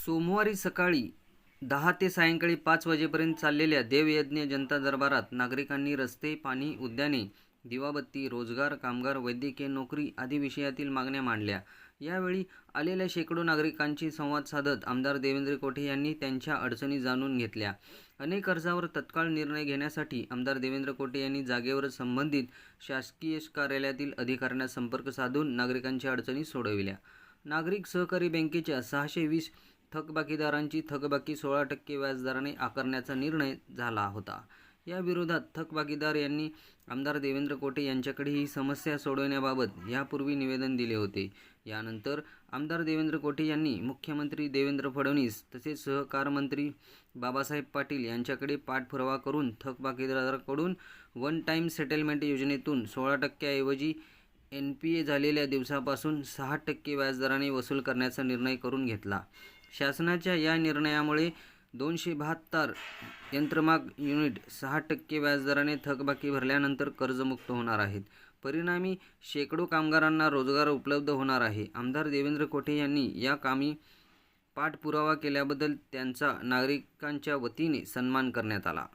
सोमवारी सकाळी दहा ते सायंकाळी पाच वाजेपर्यंत चाललेल्या देवयज्ञ जनता दरबारात नागरिकांनी रस्ते पाणी उद्याने दिवाबत्ती रोजगार कामगार वैद्यकीय नोकरी आदी विषयातील मागण्या मांडल्या. यावेळी आलेल्या शेकडो नागरिकांशी संवाद साधत आमदार देवेंद्र कोठे यांनी त्यांच्या अडचणी जाणून घेतल्या. अनेक अर्जावर तत्काळ निर्णय घेण्यासाठी आमदार देवेंद्र कोठे यांनी जागेवर संबंधित शासकीय कार्यालयातील अधिकाऱ्यांना संपर्क साधून नागरिकांच्या अडचणी सोडविल्या. नागरिक सहकारी बँकेच्या सहाशे वीस थकबाकीदारांची थकबाकी सोळा टक्के व्याजदराने आकारण्याचा निर्णय झाला होता. या विरोधात थकबाकीदार यांनी आमदार देवेंद्र कोटे यांच्याकडे ही समस्या सोडवण्याबाबत यापूर्वी निवेदन दिले होते. यानंतर आमदार देवेंद्र कोटे यांनी मुख्यमंत्री देवेंद्र फडणवीस तसेच सहकार मंत्री बाबासाहेब पाटील यांच्याकडे पाठपुरावा करून थकबाकीदाराकडून वन टाईम सेटलमेंट योजनेतून सोळा टक्क्याऐवजी एन पी ए झालेल्या दिवसापासून सहा टक्के व्याजदराने वसूल करण्याचा निर्णय करून घेतला. शासनाच्या या निर्णयामुळे दोनशे बहात्तर यंत्रमाग युनिट सहा टक्के व्याजदराने थकबाकी भरल्यानंतर कर्जमुक्त होणार आहेत. परिणामी शेकडो कामगारांना रोजगार उपलब्ध होणार आहे. आमदार देवेंद्र कोठे यांनी या कामी पाठपुरावा केल्याबद्दल त्यांचा नागरिकांच्या वतीने सन्मान करण्यात आला.